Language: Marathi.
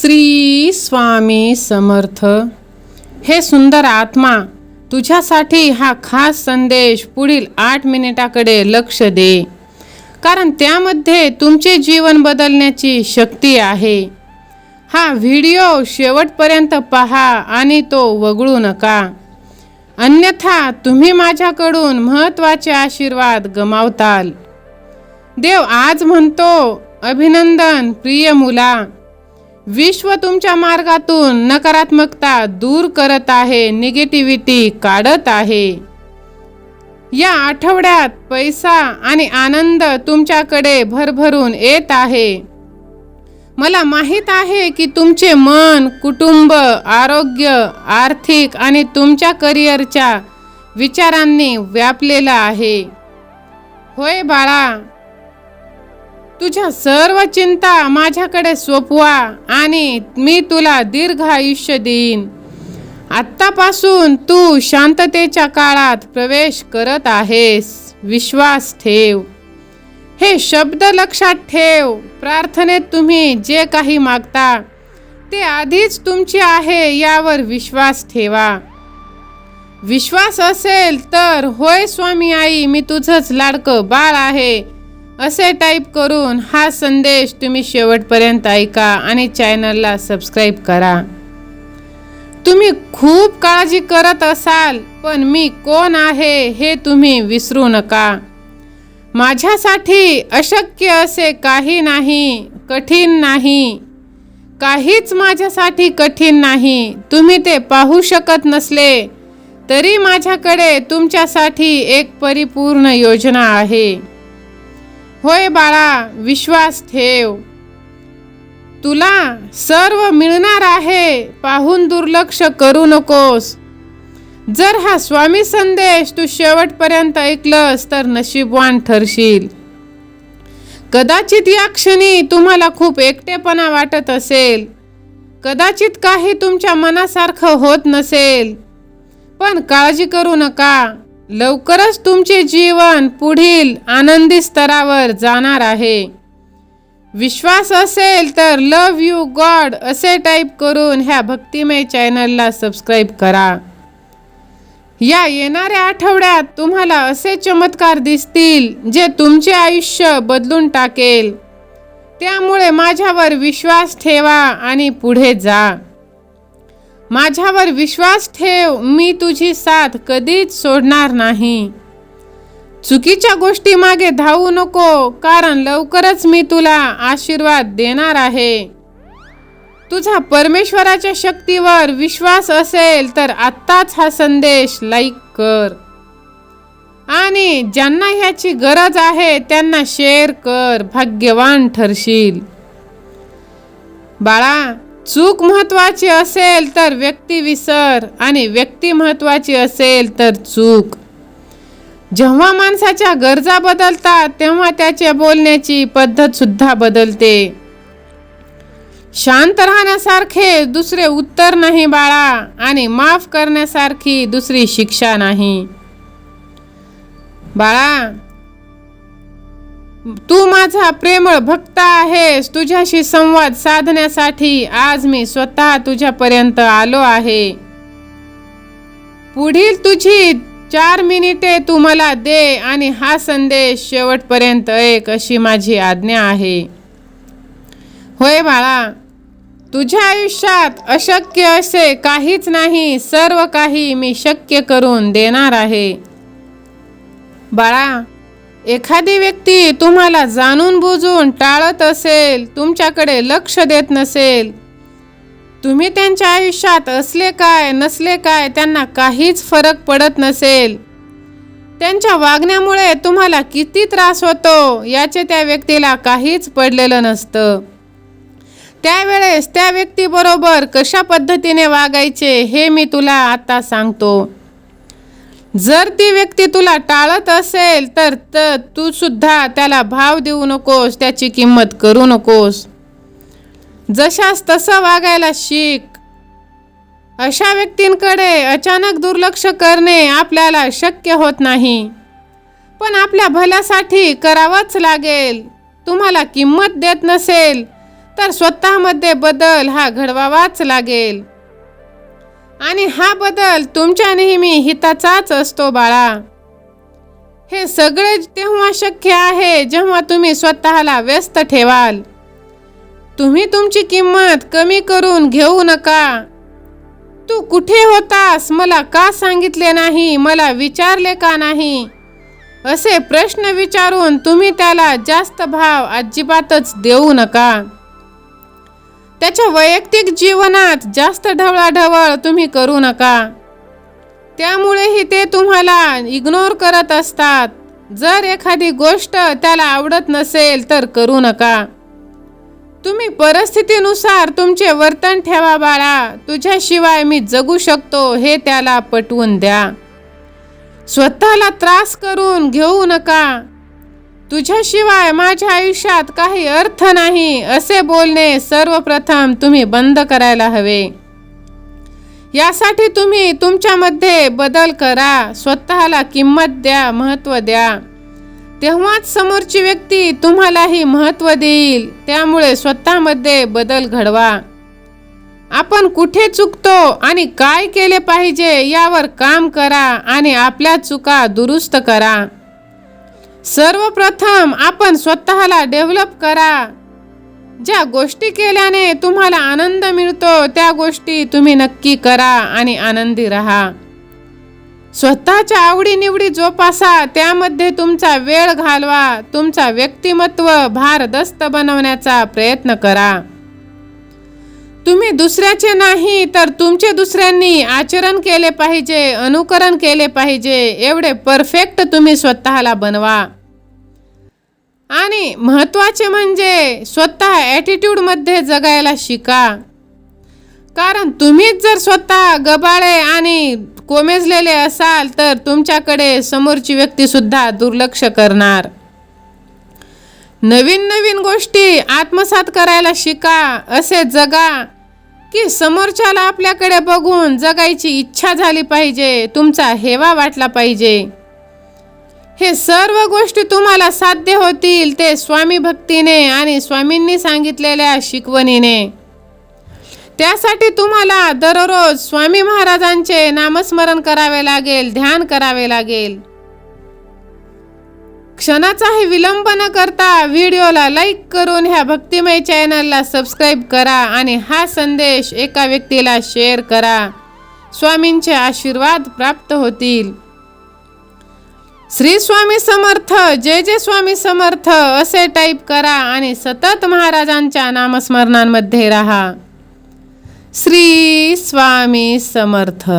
श्री स्वामी समर्थ. हे सुंदर आत्मा तुझ्यासाठी हा खास संदेश पुढील आठ मिनिटाकडे लक्ष दे. कारण त्यामध्ये तुमचे जीवन बदलण्याची शक्ती आहे. हा व्हिडिओ शेवटपर्यंत पहा आणि तो वगळू नका. अन्यथा तुम्ही माझ्याकडून महत्त्वाचे आशीर्वाद गमावताल. देव आज म्हणतो अभिनंदन प्रिय मुला विश्व तुमच्या मार्गातून नकारात्मकता दूर करत आहे निगेटिव्हिटी काढत आहे. या आठवड्यात पैसा आणि आनंद तुमच्याकडे भरभरून येत आहे. मला माहीत आहे की तुमचे मन कुटुंब आरोग्य आर्थिक आणि तुमच्या करिअरच्या विचारांनी व्यापलेलं आहे. होय बाळा तुझ्या सर्व चिंता माझ्याकडे सोपवा आणि मी तुला दीर्घ आयुष्य देईन. आत्तापासून तू शांततेच्या काळात प्रवेश करत आहेस. विश्वास ठेव. हे शब्द लक्षात ठेव. प्रार्थनेत तुम्ही जे काही मागता ते आधीच तुमचे आहे यावर विश्वास ठेवा. विश्वास असेल तर होय स्वामी आई मी तुझंच लाडकं बाळ आहे. असे टाईप करून हा संदेश तुम्ही शेवटपर्यंत ऐका आणि चॅनलला सबस्क्राईब करा. तुम्ही खूप काळजी करत असाल पण मी कोण आहे हे तुम्ही विसरू नका. माझ्यासाठी अशक्य असे काही नाही कठीण नाही. काहीच माझ्यासाठी कठीण नाही. तुम्ही ते पाहू शकत नसले तरी माझ्याकडे तुमच्यासाठी एक परिपूर्ण योजना आहे. होय बाळा विश्वास ठेव. तुला सर्व मिळणार आहे पाहून दुर्लक्ष करू नकोस. जर हा स्वामी संदेश तू शेवटपर्यंत ऐकलंस तर नशीबवान ठरशील. कदाचित या क्षणी तुम्हाला खूप एकटेपणा वाटत असेल. कदाचित काही तुमच्या मनासारखं होत नसेल. पण काळजी करू नका. लवकरच तुमचे जीवन पुढील आनंदी स्तरावर जाणार आहे. विश्वास असेल तर लव यू गॉड असे टाईप करून ह्या भक्तिमय चॅनलला सबस्क्राईब करा. या येणाऱ्या आठवड्यात तुम्हाला असे चमत्कार दिसतील जे तुमचे आयुष्य बदलून टाकेल. त्यामुळे माझ्यावर विश्वास ठेवा आणि पुढे जा. माझ्यावर विश्वास ठेव मी तुझी साथ कधीच सोडणार नाही. चुकीच्या गोष्टी मागे धावू नको कारण लवकरच मी तुला आशीर्वाद देणार आहे. तुझा परमेश्वराच्या शक्तीवर विश्वास असेल तर आत्ताच हा संदेश लाईक कर. आणि ज्यांना ह्याची गरज आहे त्यांना शेअर कर भाग्यवान ठरशील. बाळा चूक महत्वाची असेल तर व्यक्ती विसर आणि व्यक्ती महत्वाची असेल तर चूक. जेव्हा माणसाच्या गरजा बदलतात तेव्हा त्याच्या बोलण्याची पद्धत सुद्धा बदलते. शांत राहण्यासारखे दुसरे उत्तर नाही बाळा आणि माफ करण्यासारखी दुसरी शिक्षा नाही. बाळा तू माझा प्रेमळ भक्त आहेस. तुझ्याशी संवाद साधण्यासाठी आज मी स्वतः तुझ्यापर्यंत आलो आहे. पुढील तुझी चार मिनिटे तू मला दे आणि हा संदेश शेवटपर्यंत ऐक अशी माझी आज्ञा आहे. होय बाळा तुझ्या आयुष्यात अशक्य असे काहीच नाही. सर्व काही मी शक्य करून देणार आहे. बाळा एखादी व्यक्ती तुम्हाला जाणून बुजून टाळत असेल तुमच्याकडे लक्ष देत नसेल तुम्ही त्यांच्या आयुष्यात असले काय नसले काय त्यांना काहीच फरक पडत नसेल. त्यांच्या वागण्यामुळे तुम्हाला किती त्रास होतो याचे त्या व्यक्तीला काहीच पडलेलं नसतं. त्यावेळेस त्या व्यक्तीबरोबर कशा पद्धतीने वागायचे हे मी तुला आता सांगतो. जर ती व्यक्ती तुला टाळत असेल तर तू सुद्धा त्याला भाव देऊ नकोस त्याची किंमत करू नकोस. जशास तसं वागायला शिक. अशा व्यक्तींकडे अचानक दुर्लक्ष करणे आपल्याला शक्य होत नाही. पण आपल्या भल्यासाठी करावंच लागेल. तुम्हाला किंमत देत नसेल तर स्वतःमध्ये बदल हा घडवावाच लागेल. आणि हा बदल तुमच्या नेहमी हिताचाच असतो बाळा. हे सगळे तेव्हा शक्य आहे जेव्हा तुम्ही स्वतःला व्यस्त ठेवाल. तुम्ही तुमची किंमत कमी करून घेऊ नका. तू कुठे होतास? मला का सांगितले नाही? मला विचारले का नाही? असे प्रश्न विचारून तुम्ही त्याला जास्त भाव अजिबातच देऊ नका. त्याच्या वैयक्तिक जीवनात जास्त ढवळाढवळ तुम्ही करू नका. त्यामुळेही ते तुम्हाला इग्नोर करत असतात. जर एखादी गोष्ट त्याला आवडत नसेल तर करू नका. तुम्ही परिस्थितीनुसार तुमचे वर्तन ठेवा बाळा. तुझ्याशिवाय मी जगू शकतो हे त्याला पटवून द्या. स्वतःला त्रास करून घेऊ नका. तुझ्याशिवाय माझ्या आयुष्यात काही अर्थ नाही असे बोलणे सर्वप्रथम तुम्ही बंद करायला हवे. यासाठी तुम्ही तुमच्यामध्ये बदल करा स्वतःला किंमत द्या महत्त्व द्या. तेव्हाच समोरची व्यक्ती तुम्हालाही महत्त्व देईल त्यामुळे स्वतःमध्ये बदल घडवा. आपण कुठे चुकतो आणि काय केले पाहिजे यावर काम करा आणि आपल्या चुका दुरुस्त करा. सर्वप्रथम आपण स्वतःला डेव्हलप करा. ज्या गोष्टी केल्याने तुम्हाला आनंद मिळतो त्या गोष्टी तुम्ही नक्की करा आणि आनंदी राहा. स्वतःच्या आवडीनिवडी जोपासा त्यामध्ये तुमचा वेळ घालवा तुमचा व्यक्तिमत्व भारदस्त बनवण्याचा प्रयत्न करा. तुम्ही दुसऱ्याचे नाही तर तुमचे दुसऱ्यांनी आचरण केले पाहिजे अनुकरण केले पाहिजे. एवढे परफेक्ट तुम्ही स्वतःला बनवा. आणि महत्त्वाचे म्हणजे स्वतः ॲटिट्यूडमध्ये जगायला शिका. कारण तुम्हीच जर स्वतः गबाळे आणि कोमेजलेले असाल तर तुमच्याकडे समोरची व्यक्तीसुद्धा दुर्लक्ष करणार. नवीन नवीन गोष्टी आत्मसात करायला शिका असे जगा. की समोरच्याला आपल्याकडे बघून जगायची इच्छा झाली पाहिजे तुमचा हेवा वाटला पाहिजे. हे सर्व गोष्टी तुम्हाला साध्य होतील ते स्वामी भक्तीने आणि स्वामींनी सांगितलेल्या शिकवणीने. त्यासाठी तुम्हाला दररोज स्वामी महाराजांचे नामस्मरण करावे लागेल ध्यान करावे लागेल. क्षणाचाही विलंब न करता व्हिडिओला लाईक करून ह्या भक्तिमय चॅनलला सबस्क्राईब करा आणि हा संदेश एका व्यक्तीला शेअर करा. स्वामींचे आशीर्वाद प्राप्त होतील. श्री स्वामी समर्थ जय जय स्वामी समर्थ असे टाईप करा आणि सतत महाराजांच्या नामस्मरणांमध्ये राहा. श्री स्वामी समर्थ.